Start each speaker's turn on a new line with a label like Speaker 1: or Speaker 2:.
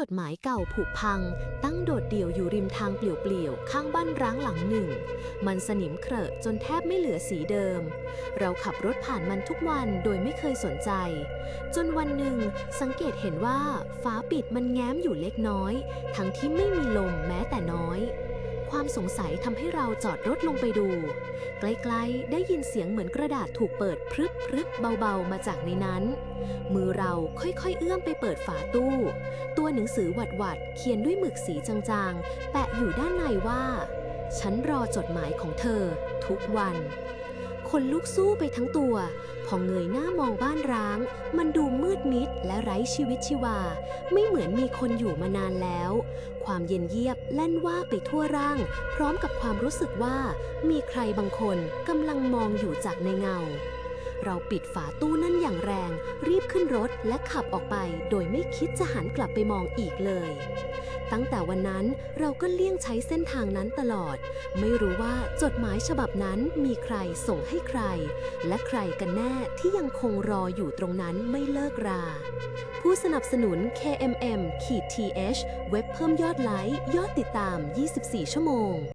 Speaker 1: จดหมายเก่าผุพัง ตั้งโดดเดี่ยวอยู่ริมทางเปลี่ยวๆ ข้างบ้านร้างหลังหนึ่ง มันสนิมเครอะจนแทบไม่เหลือสีเดิม เราขับรถผ่านมันทุกวันโดยไม่เคยสนใจ จนวันหนึ่งสังเกตเห็นว่าฝาปิดมันแง้มอยู่เล็กน้อย ทั้งที่ไม่มีลมแม้แต่น้อย ความสงสัยทำให้เราจอดรถลงไปดู ใกล้ๆได้ยินเสียงเหมือนกระดาษถูกเปิดพรึบพรึบเบาๆมาจากในนั้น มือเราค่อยๆเอื้อมไปเปิดฝาตู้ ตัวหนังสือหวัดๆเขียนด้วยหมึกสีจางๆ แปะอยู่ด้านในว่า ฉันรอจดหมายของเธอ ทุกวันคนลุกสู้ไปทั้งตัว พอเงยหน้ามองบ้านร้าง มันดูมืดมิดและไร้ชีวิตชีวา ไม่เหมือนมีคนอยู่มานานแล้ว ความเย็นเยียบแล่นว่าไปทั่วร่าง พร้อมกับความรู้สึกว่า มีใครบางคนกำลังมองอยู่จากในเงา เราปิดฝาตู้นั่นอย่างแรง รีบขึ้นรถและขับออกไป โดยไม่คิดจะหันกลับไปมองอีกเลย ตั้งแต่วันนั้นเราก็เลี่ยงใช้เส้นทางนั้นตลอด ไม่รู้ว่าจดหมายฉบับนั้นมีใครส่งให้ใคร และใครกันแน่ที่ยังคงรออยู่ตรงนั้นไม่เลิกรา ผู้สนับสนุน KMM ขีด th เว็บเพิ่มยอดไลค์ ยอดติดตาม 24 ชั่วโมง